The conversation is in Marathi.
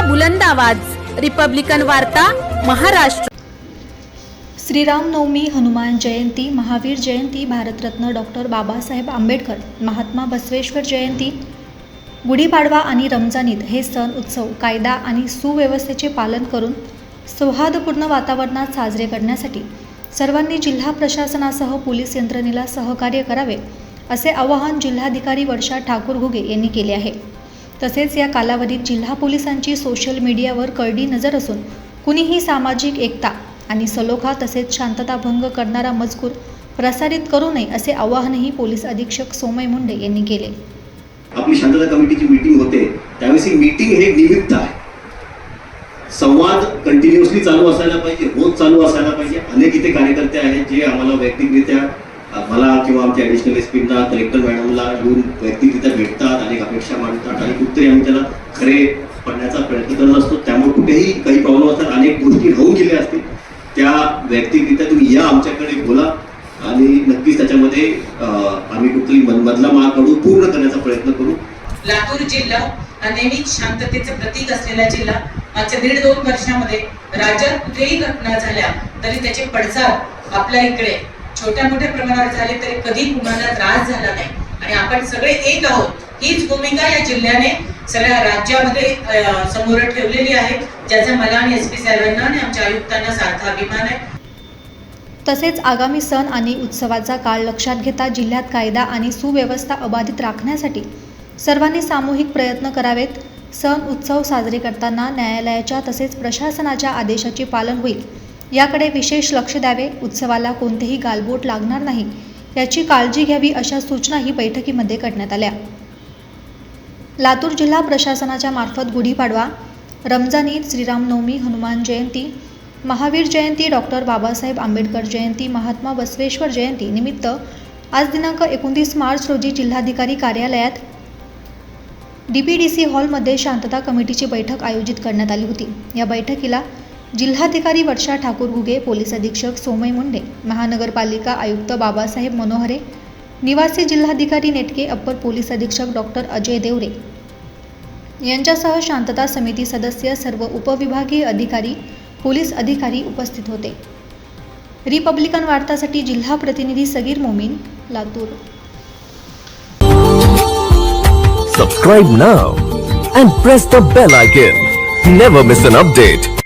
लोकशाहीचा बुलंद आवाज. रिपब्लिकन वार्ता महाराष्ट्र. श्रीरामनवमी हनुमान जयंती महावीर जयंती भारतरत्न डॉक्टर बाबासाहेब आंबेडकर महात्मा बसवेश्वर जयंती. गुढीपाडवा आणि रमजान ईद हे सण उत्सव कायदा आणि सुव्यवस्थेचे पालन करून सौहार्दपूर्ण वातावरणात साजरे करण्यासाठी सर्वांनी जिल्हा प्रशासनासह पोलीस यंत्रणेला सहकार्य करावे असे आवाहन जिल्हाधिकारी वर्षा ठाकूर घुगे यांनी केले आहे. तसेच या कालावधीत जिल्हा पोलिसांची सोशल मीडियावर करडी नजर असून कुणीही सामाजिक एकता आणि सलोखा तसेच शांतता भंग करणारा मजकूर प्रसारित करू नये असे आवाहनही पोलीस अधीक्षक सोमय मुंडे यांनी केले. आपली शांतता कमिटीची मीटिंग होते. त्यावेळेस ही मीटिंग हे निमित्त आहे. संवाद कंटिन्युअसली चालू असायला पाहिजे रोज चालू असायला पाहिजे. अनेक इथे कार्यकर्ते आहेत जे आम्हाला वैयक्तिकरित्या मला किंवा आमच्या ॲडिशनल एस पींना कलेक्टर मॅडमला येऊन वैयक्तिकरित्या भेटतात अनेक अपेक्षा मांडतात. आणि कुठेतरी आम्ही त्याला खरे पडण्याचा प्रयत्न करत असतो. त्यामुळे कुठेही काही प्रॉब्लेम असतात. अनेक गोष्टी राहून गेल्या असतील. त्या व्यक्तिरित्या तुम्ही या आमच्याकडे बोला. आणि नक्कीच त्याच्यामध्ये आम्ही कुठली मधला मार्ग काढू पूर्ण करण्याचा प्रयत्न करू. लातूर जिल्हा हा नेहमीच शांततेचं प्रतीक असलेला जिल्हा. मागच्या दीड दोन वर्षामध्ये राज्यात कुठेही घटना झाल्या तरी त्याचे पडसाद आपल्या इकडे छोट्या मोठ्या प्रमाणावर झाले तरी कधी कुणाला त्रास झाला नाही. आणि आपण सगळे एक आहोत. हीच भूमिका या जिल्ह्याने सगळ्या राज्यामध्ये समोर ठेवलेली आहे. ज्याचा मला आणि एस पी साहेबांना आणि आमच्या आयुक्तांना सारखा अभिमान आहे. तसेच आगामी सण आणि उत्सवाचा काळ लक्षात घेता जिल्ह्यात कायदा आणि सुव्यवस्था अबाधित राखण्यासाठी सर्वांनी सामूहिक प्रयत्न करावेत. सण उत्सव साजरे करताना न्यायालयाच्या तसेच प्रशासनाच्या आदेशाचे पालन होईल. याकडे विशेष लक्ष द्यावे. उत्सवाला कोणतेही गालबोट लागणार नाही. याची काळजी घ्यावी अशा सूचनाही बैठकीमध्ये करण्यात आल्या. लातूर जिल्हा प्रशासनाच्या मार्फत गुढीपाडवा रमजान ईद श्रीरामनवमी हनुमान जयंती महावीर जयंती डॉक्टर बाबासाहेब आंबेडकर जयंती महात्मा बसवेश्वर जयंती निमित्त आज दिनांक एकोणतीस मार्च रोजी जिल्हाधिकारी कार्यालयात डी पी डी सी हॉलमध्ये शांतता कमिटीची बैठक आयोजित करण्यात आली होती. या बैठकीला जिल्हाधिकारी वर्षा ठाकूर घुगे पोलीस अधीक्षक सोमय मुंडे महानगरपालिका आयुक्त बाबासाहेब मनोहरे निवासी जिल्हाधिकारी नेटके अप्पर पोलीस अधीक्षक डॉक्टर अजय देवरे यांच्यासह शांतता समिती सदस्य सर्व उपविभागीय अधिकारी पोलीस अधिकारी उपस्थित होते रिपब्लिकन वार्तासाठी जिल्हा प्रतिनिधी Sagir Momin Latur Subscribe now and press the bell icon. Never miss an update.